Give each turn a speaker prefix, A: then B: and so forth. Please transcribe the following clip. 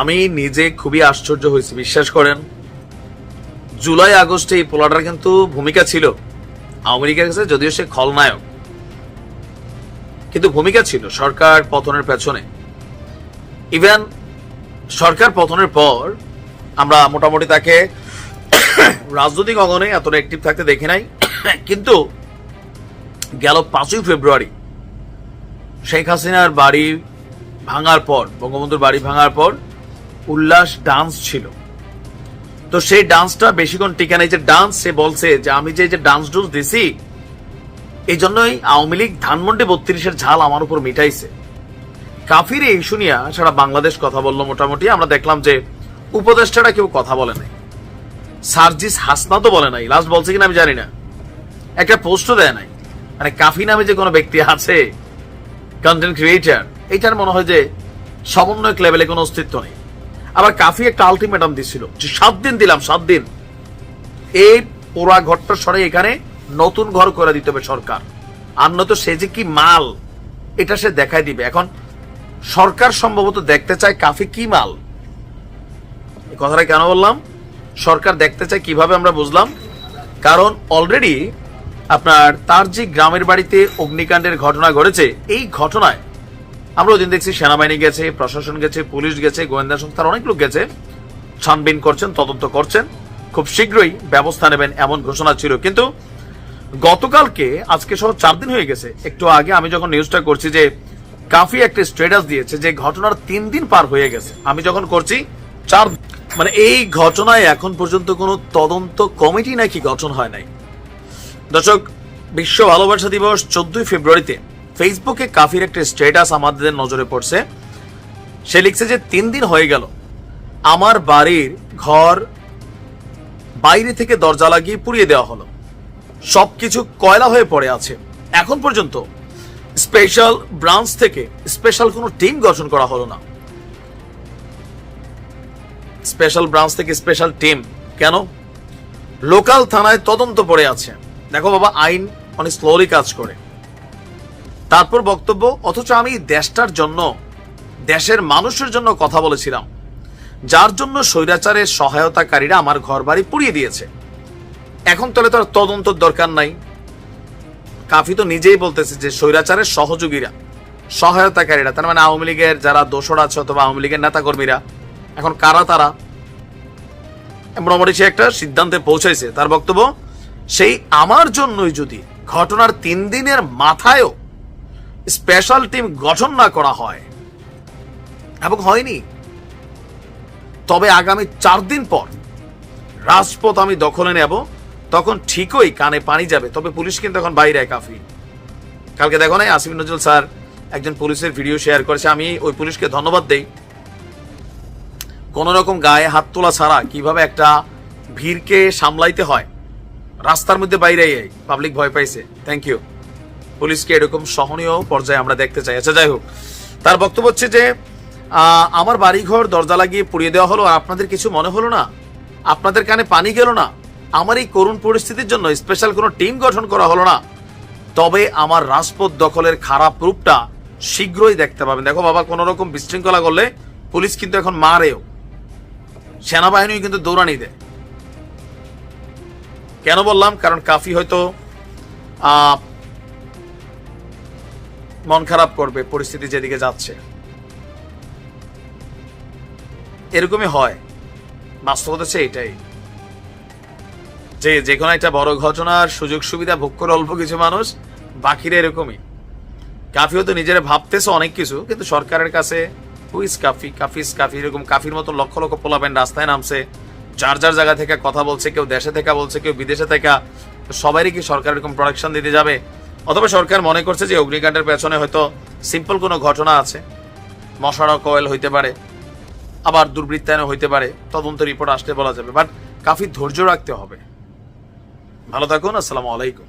A: আমি নিজে খুবই আশ্চর্য হয়েছি, বিশ্বাস করেন। জুলাই, আগস্টে এই পোলাটার কিন্তু ভূমিকা ছিল লীগের কাছে যদিও সে খলনায়ক। কিন্তু ভূমিকা ছিল সরকার পতনের পেছনে। ইভেন সরকার পতনের পর আমরা মোটামুটি তাকে রাজনৈতিক অঙ্গনে এতটা অ্যাক্টিভ থাকতে দেখি নাই। কিন্তু গেল পাঁচই ফেব্রুয়ারি, শেখ হাসিনার বাড়ি ভাঙার পর, বঙ্গবন্ধুর বাড়ি ভাঙার পর উল্লাস ডান্স ছিল। তো সেই ডান্সটা বেশিক্ষণ টিকে নাই যে ডান্স সে বলছে যে আমি যে যে ডান্স ডুন্স দিছি, এই জন্যই আওয়ামী লীগ ধানমন্ডি বত্রিশের ঝাল আমার উপর মিটাইছে। কাফির এই শুনিয়া সারা বাংলাদেশ কথা বলল মোটামুটি। আমরা দেখলাম যে উপদেষ্টারা কেউ কথা বলে নাই। সার্জিস হাসনা তো বলে নাই। লাস্ট বলছে কিনা আমি জানি না। একটা পোস্টও দেয় নাই। মানে কাফি নামে যে কোনো ব্যক্তি আছে কন্টেন্ট ক্রিয়েটার এইটার মনে হয় যে সমন্বয়ক লেভেলে কোনো অস্তিত্ব নেই। আবার কাফি একটা আলটিমেটাম দিছিল যে সাত দিন দিলাম, সাত দিন। এই পোড়া ঘরটা সরে এখানে নতুন ঘর করে দিতে হবে সরকার। আর নয়তো সে যে কি মাল, এটা সে দেখাই দিবে। এখন সরকার সম্ভবত দেখতে চায় কাফি কি মাল। কথাটা কেন বললাম? সরকার দেখতে চায় কীভাবে আমরা বুঝলাম? কারণ অলরেডি আপনার তার যে গ্রামের বাড়িতে অগ্নিকাণ্ডের ঘটনা ঘটেছে, এই ঘটনায় আমরা ওদিন দেখছি সেনাবাহিনী গেছে, প্রশাসন গেছে, পুলিশ গেছে, গোয়েন্দা সংস্থার অনেক লোক গেছে। ছানবিন করছেন, তদন্ত করছেন। খুব শীঘ্রই ব্যবস্থা নেবেন এমন ঘোষণা ছিল। কিন্তু গতকালকে, আজকে সহ চার দিন হয়ে গেছে, একটু আগে আমি যখন নিউজটা করছি যে কাফি একটা স্ট্যাটাস দিয়েছে যে ঘটনার তিন দিন পার হয়ে গেছে। আমি যখন করছি, চার মানে এই ঘটনায় এখন পর্যন্ত কোনো তদন্ত কমিটি নাকি গঠন হয় নাই। দর্শক, বিশ্ব ভালোবাসা দিবস চোদ্দই ফেব্রুয়ারিতে। ফেসবুকে কাফির একটা স্ট্যাটাস আমাদের নজরে পড়ছে। সে লিখছে যে, তিন দিন হয়ে গেল। আমার বাড়ির ঘর বাইরে থেকে দরজা লাগিয়ে পুড়িয়ে দেওয়া হলো। সবকিছু কয়লা হয়ে পড়ে আছে। এখন পর্যন্ত স্পেশাল ব্রাঞ্চ থেকে স্পেশাল কোনো টিম গঠন করা হলো না। স্পেশাল ব্রাঞ্চ থেকে স্পেশাল টিম কেন? লোকাল থানায় তদন্ত পড়ে আছে। দেখো বাবা, আইন অনেক স্লোলি কাজ করে। তারপর বক্তব্য, অথচ আমি দেশটার জন্য, দেশের মানুষের জন্য কথা বলেছিলাম। যার জন্য স্বৈরাচারের সহায়তাকারীরা আমার ঘর বাড়ি পুড়িয়ে দিয়েছে। এখন তাহলে তার তদন্তর দরকার নাই। কাফি তো নিজেই বলতেছে যে স্বৈরাচারের সহযোগীরা, সহায়তাকারীরা, তার মানে আওয়ামী লীগের যারা দোসর আছে অথবা আওয়ামী লীগের নেতাকর্মীরা, এখন কারা তারা? মোটামুটি সে একটা সিদ্ধান্তে পৌঁছাইছে। তার বক্তব্য, সেই আমার জন্যই যদি ঘটনার তিন দিনের মাথায়ও স্পেশাল টিম গঠন না করা হয়। এবং হয়নি। তবে আগামী চার দিন পর রাজপথ আমি দখলে নেব, তখন ঠিকই কানে পানি যাবে। তবে পুলিশ কিন্তু এখন বাইরে কাফি। কালকে দেখো নাই, আসিফ নজরুল স্যার একজন পুলিশের ভিডিও শেয়ার করেছে। আমি ওই পুলিশকে ধন্যবাদ দেই। কোন রকম গায়ে হাত তোলা ছাড়া কীভাবে একটা ভিড়কে সামলাইতে হয়, রাস্তার মধ্যে বাইরে পাবলিক ভয় পাইছে। থ্যাংক ইউ পুলিশকে এরকম সহনীয় পর্যায়ে আমরা দেখতে চাই। আচ্ছা যাই হোক। তার বক্তব্য হচ্ছে যে আমার বাড়িঘর দরজা লাগিয়ে পুড়িয়ে দেওয়া হলো আর আপনাদের কিছু মনে হলো না? আপনাদের কানে পানি গেল না? আমার এই করুণ পরিস্থিতির জন্য স্পেশাল কোনো টিম গঠন করা হলো না? তবে আমার রাজপথ দখলের খারাপ রূপটা শীঘ্রই দেখতে পাবেন। দেখো বাবা, কোন রকম বিশৃঙ্খলা করলে পুলিশ কিন্তু এখন মারেও। সেনাবাহিনী কিন্তু দৌড়ানি দেয়। কেন বললাম? কারণ কাফি হয়তো মন খারাপ করবে পরিস্থিতি যেদিকে যাচ্ছে। এরকমই হয়। বাস্তবতা হচ্ছে এটাই। যে যে কোনো একটা বড় ঘটনার সুযোগ সুবিধা ভোগ করে অল্প কিছু মানুষ, বাকিরা এরকমই। কাফি হয়তো নিজেরা ভাবতেছে অনেক কিছু, কিন্তু সরকারের কাছে হুইস কাফি? কাফিস কাফি। এরকম কাফির মতো লক্ষ লক্ষ পোলাপেন রাস্তায় নামছে, যার যার জায়গা থেকে কথা বলছে, কেউ দেশে থেকে বলছে, কেউ বিদেশে থেকে। তো সবারই কি সরকার এরকম প্রোডাকশন দিতে যাবে? অথবা সরকার মনে করছে যে অগ্নিকাণ্ডের পেছনে হয়তো সিম্পল কোনো ঘটনা আছে। মশারা কয়েল হইতে পারে, আবার দুর্বৃত্তায়ন হইতে পারে, তদন্ত রিপোর্ট আসতে বলা যাবে বাট কাফি ধৈর্য রাখতে হবে। ভালো থাকুন, আসসালামু আলাইকুম।